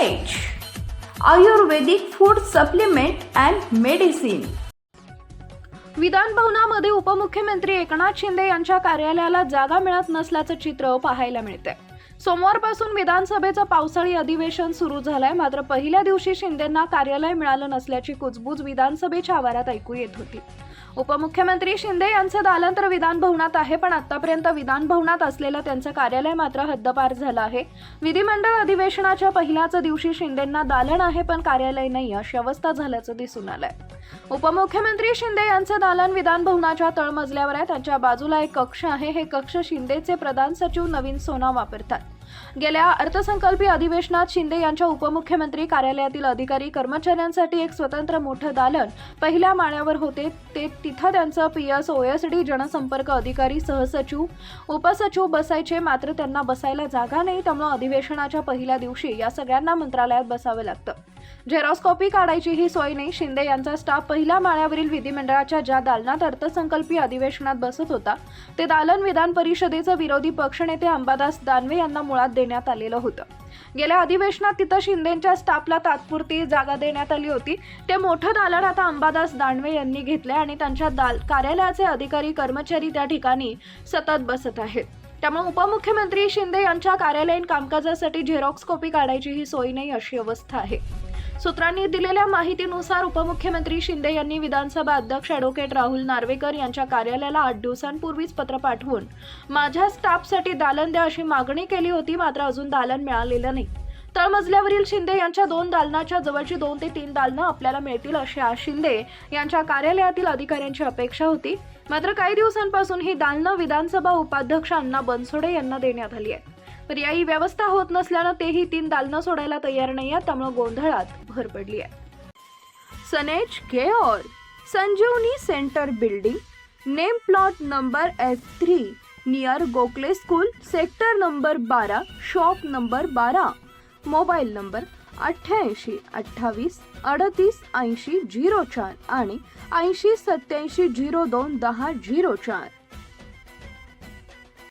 Ayurvedic food supplement and medicine विधान भवनामध्ये उपमुख्यमंत्री एकनाथ शिंदे यांच्या कार्यालयाला जागा मिळत नसल्याचं चित्र पाहायला मिळतंय. सोमवारपासून विधानसभेचं पावसाळी अधिवेशन सुरू झालंय. मात्र पहिल्या दिवशी शिंदेंना कार्यालय मिळालं नसल्याची कुजबूज विधानसभेच्या आवारात ऐकू येत होती. उपमुख्यमंत्री शिंदे यांचं दालन तर विधान भवनात आहे पण आतापर्यंत विधान भवनात असलेलं त्यांचं कार्यालय मात्र हद्दपार झालं आहे. विधिमंडळ अधिवेशनाच्या पहिल्याच दिवशी शिंदेंना दालन आहे पण कार्यालय नाही अशी अवस्था झाल्याचं दिसून आलंय. उपमुख्यमंत्री शिंदे यांचं दालन विधानभवनाच्या तळमजल्यावर आहे त्यांच्या बाजूला एक कक्ष आहे हे कक्ष शिंदेचे प्रधान सचिव नवीन सोना वापरतात. गेल्या अर्थसंकल्पीय अधिवेशनात शिंदे यांच्या उपमुख्यमंत्री कार्यालयातील अधिकारी कर्मचाऱ्यांसाठी एक स्वतंत्र मोठं दालन पहिल्या माळ्यावर होते. ते तिथं त्यांचं P S O S D जनसंपर्क अधिकारी सहसचिव उपसचिव बसायचे. मात्र त्यांना बसायला जागा नाही त्यामुळे अधिवेशनाच्या पहिल्या दिवशी या सगळ्यांना मंत्रालयात बसावं लागतं. झेरॉस्कॉपी काढायची ही सोय नाही. शिंदे यांचा स्टाफ पहिल्या माळ्यावरील विधिमंडळाच्या ज्या दालनात अर्थसंकल्पीय अधिवेशनात बसत होता ते दालन विधान परिषदेचं विरोधी पक्षनेते अंबादास दानवे यांना मुळात देण्यात आलेलं होतं. गेल्या अधिवेशनात तिथं शिंदेच्या स्टाफला तात्पुरती जागा देण्यात आली होती. ते मोठं दालन आता अंबादास दानवे यांनी घेतलंय आणि त्यांच्या दाल कार्यालयाचे अधिकारी कर्मचारी त्या ठिकाणी सतत बसत आहेत. त्यामुळे उपमुख्यमंत्री शिंदे यांच्या कार्यालयीन कामकाजासाठी झेरॉक्स कॉपी काढायची ही सोय नाही अशी अवस्था आहे. सूत्रांनी दिलेल्या माहितीनुसार उपमुख्यमंत्री शिंदे यांनी विधानसभा अध्यक्ष ॲडव्होकेट राहुल नार्वेकर यांच्या कार्यालयाला आठ दिवसांपूर्वीच पत्र पाठवून माझ्या स्टाफसाठी दालन द्या अशी मागणी केली होती मात्र अजून दालन मिळालेलं नाही. तळमजल्यावरील शिंदे यांच्या दोन दालनाच्या जवळची दोन ते तीन दालनं आपल्याला मिळतील अशी आज शिंदे यांच्या कार्यालयातील अधिकाऱ्यांची अपेक्षा होती. मात्र काही दिवसांपासून ही दालनं विधानसभा उपाध्यक्ष अण्णा बनसोडे यांना देण्यात आली आहे पर्यायी व्यवस्था होत नसल्यानं तेही तीन दालनं सोडायला तयार नाही आहेत त्यामुळे गोंधळात भर पडली आहे सनेज care Sanjeevani center building name plot number F three near Gokhale school sector number बारा शॉप नंबर बारा मोबाईल नंबर अठ्ठ्याऐंशी अठ्ठावीस अडतीस ऐंशी झिरो चार आणि ऐंशी सत्याऐंशी झिरो दोन दहा झिरो चार.